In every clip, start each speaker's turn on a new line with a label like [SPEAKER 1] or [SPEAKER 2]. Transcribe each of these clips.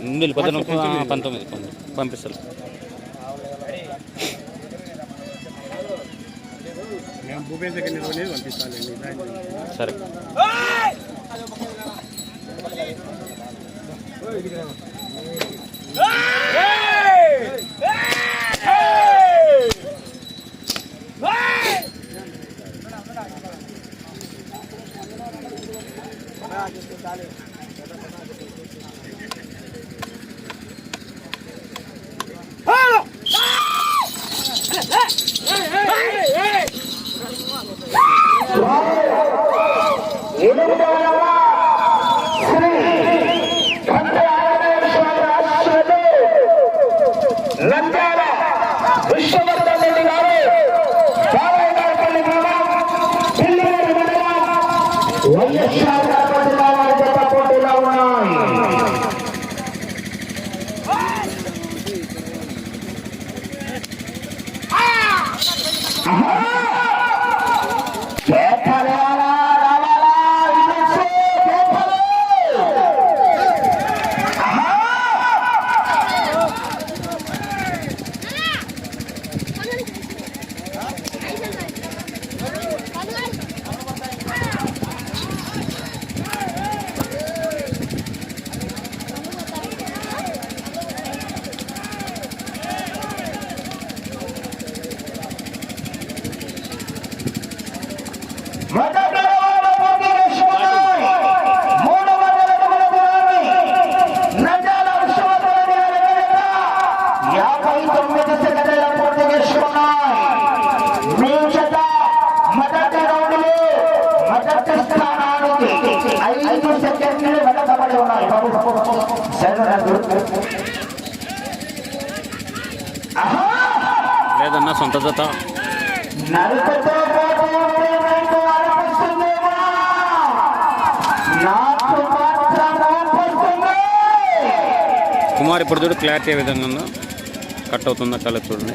[SPEAKER 1] ఉంది పద్దెనిమిది పంతొమ్మిది.
[SPEAKER 2] పంపిస్తారు.
[SPEAKER 1] సరే.
[SPEAKER 3] One more shout
[SPEAKER 1] కాదన్న సొంత జత. కుమార్ ఇప్పుడు చూడు క్లారిటీ ఏ విధంగా ఉందో. కట్ అవుతుందా కలర్ చూడండి.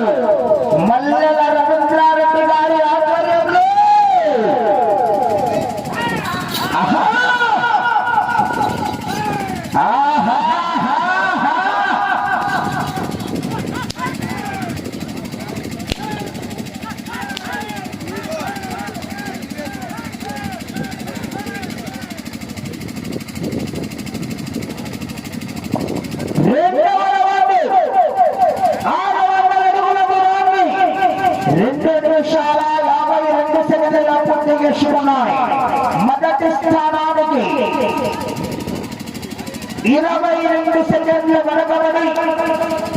[SPEAKER 3] 요 ఇరవై రెండు సెకండ్ల వెనకబడి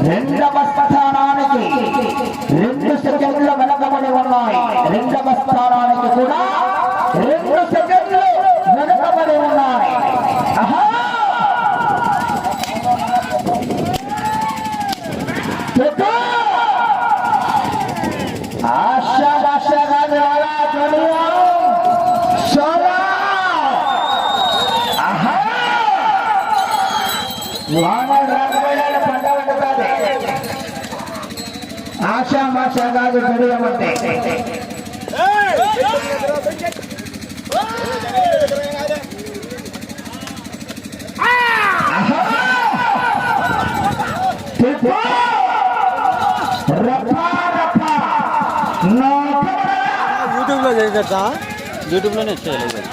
[SPEAKER 3] రెండవ స్థానానికి రెండు సెకండ్ల వెనకబడి ఉన్నాయి. రెండవ స్థానానికి కూడా సంఘాలు
[SPEAKER 4] పెరుగుదామంటే
[SPEAKER 1] యూట్యూబ్లోనే
[SPEAKER 3] వచ్చేయాలి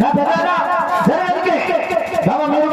[SPEAKER 3] నా ప్రధాన జనానికి బాబా మీరు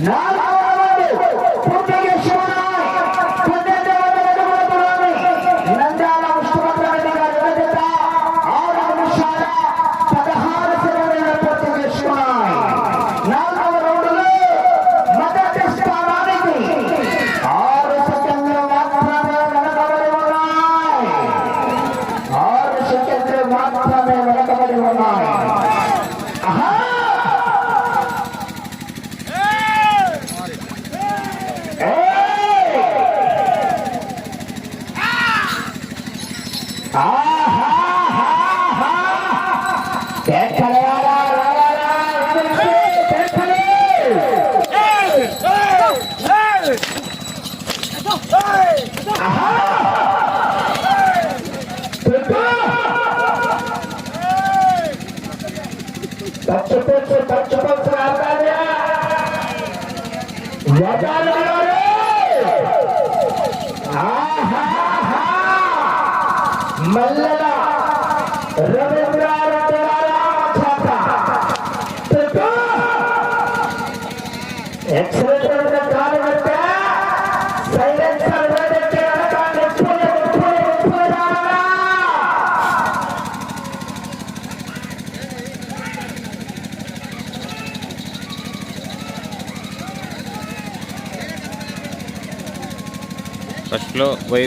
[SPEAKER 3] No. all. मल्ल वै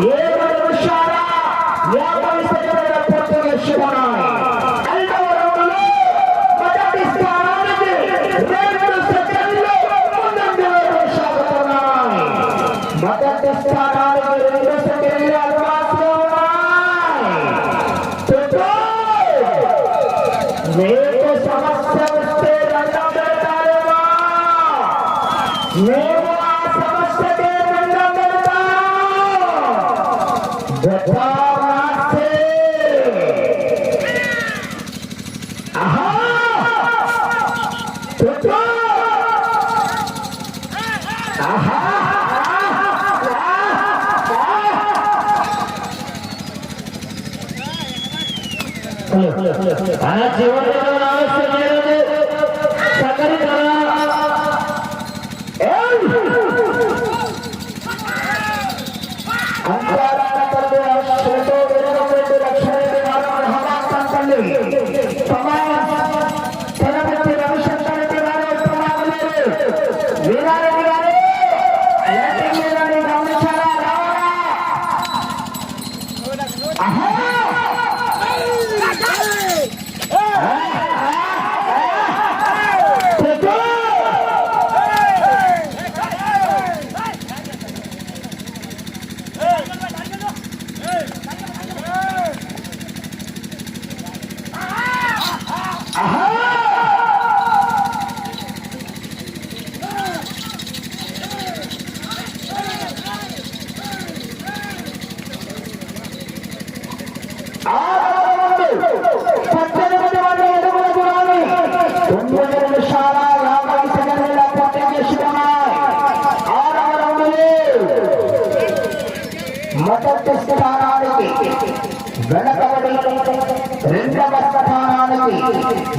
[SPEAKER 3] Yeah! આ જીવન આવશ્યક સકલ કરવા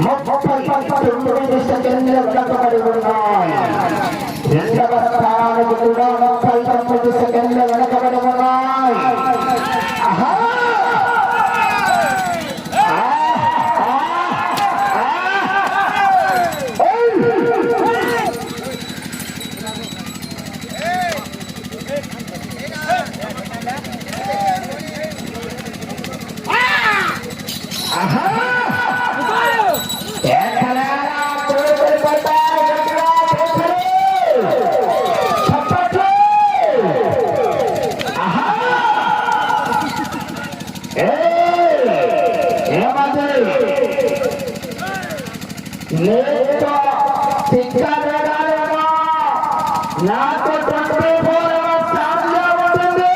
[SPEAKER 3] ముప్పై తొమ్మిది సెకండ్లు వెనకబడి ఉన్నాయి రెండవ నాకు ట్వంటీ ఫోర్ అవర్స్ ఛార్జ్గా ఉంటుంది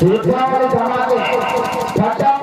[SPEAKER 3] దీపావళి సమాధి పట్టాప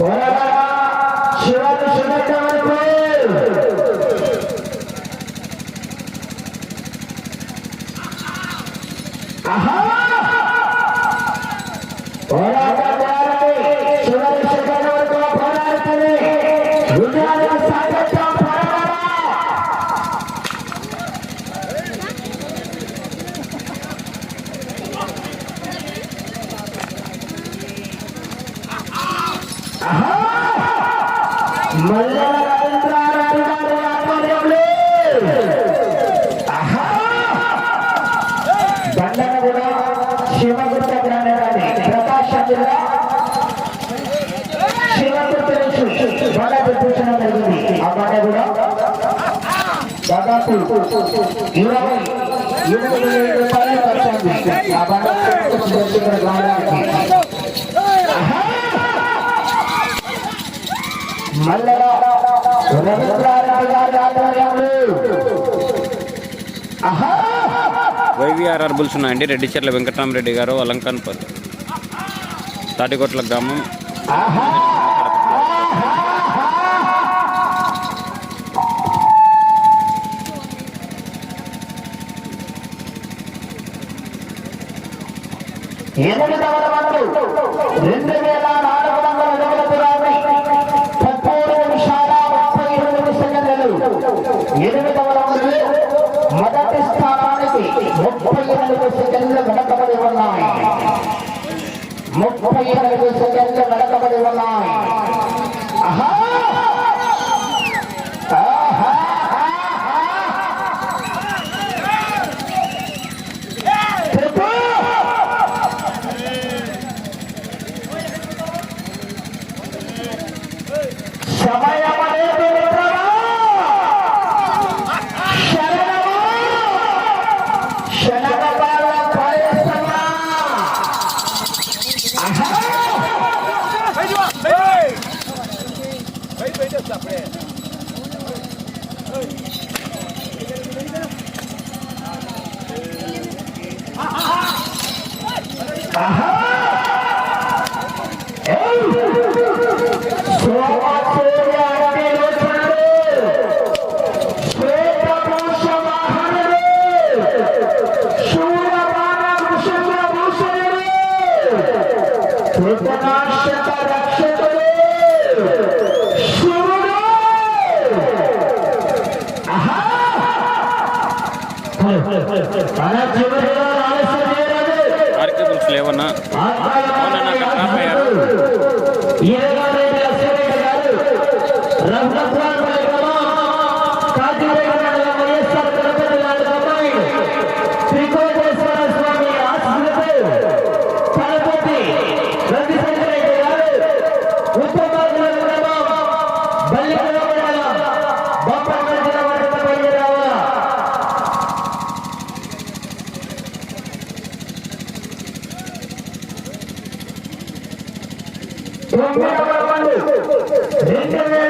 [SPEAKER 3] शिवाजी शुभेच्छा आहा జిల్లా శివగుప్త నుంచి బండ గుర్తించడం జరిగింది ఆ బండ కూడా దాదాపు ఇరవై వేల రూపాయలు ఖర్చు ఆ బండ గ్రామానికి రవీంద్రారెడ్డి గారి ఆధ్వర్యంలో
[SPEAKER 1] వైవిఆర్ఆర్ బుల్స్ ఉన్నాయండి. రెడ్డిచెర్ల వెంకటరామరెడ్డి గారు అలంకాన్పల్లి తాటికొట్ల గ్రామం.
[SPEAKER 3] ఎనిమిదవ రౌండ్ రెండు వేల నాలుగు వందల పదమూడు నిమిషాల ముప్పై రెండు సెకండ్లు. ఎనిమిదవ మొదటి స్థానానికి ముప్పై ఎనిమిది సెకండ్లు వెనకబడి ఉన్నాయి. ముప్పై ఎనిమిది సెకండ్లు వెనకబడి ఉన్నాయి. ఆహా! ఆహా ఏయ్
[SPEAKER 1] ఆర్కేబుల్స్ లేవన్నా. అవునన్నా అక్కడ డ్రాప్
[SPEAKER 3] Yeah.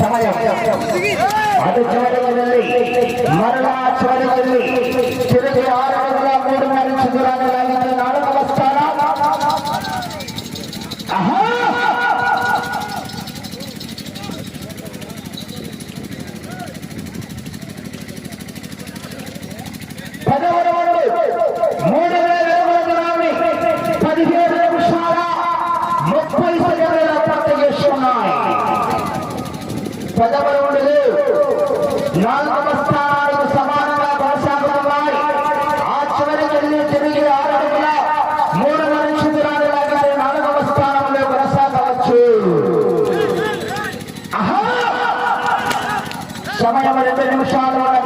[SPEAKER 3] ಸಮಯ ಅದು ಚವಡದಲ್ಲಿ ಮರಳ ಚವಡದಲ್ಲಿ ತಿರುಗಿ ಆರು ನೂರು ನಾಲ್ಕು ದೂರ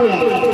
[SPEAKER 3] Hallelujah.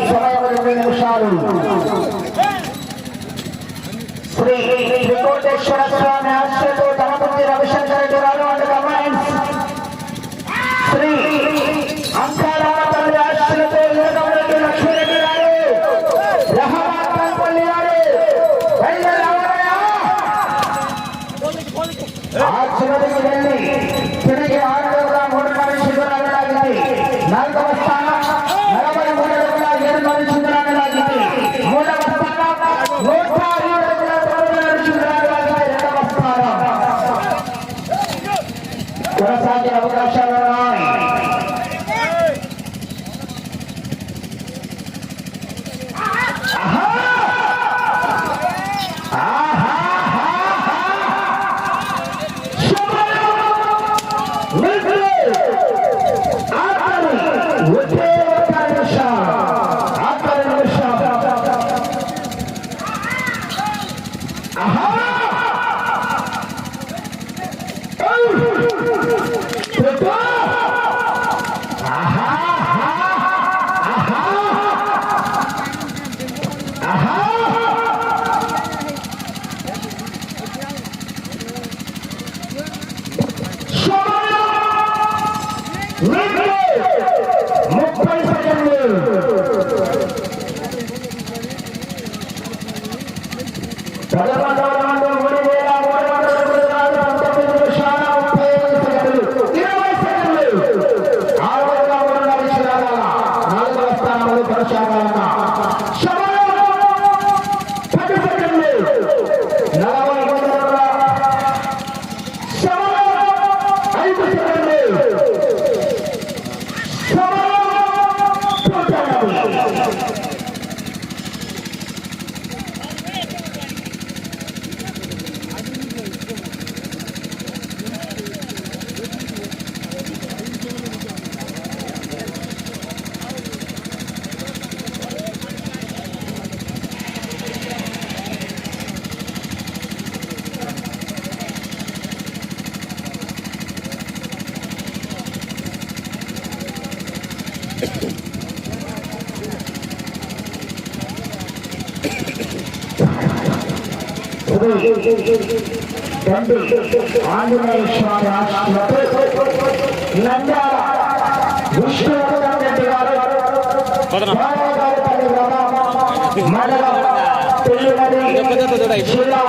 [SPEAKER 3] ಅವಕಾಶಗಳ తండ్రి ఆంజనేయ స్వామి ఆశీస్సులతో నంద్యాల విష్ణువర్ధన్ రెడ్డి గారు మండలం తెలియనది శిలా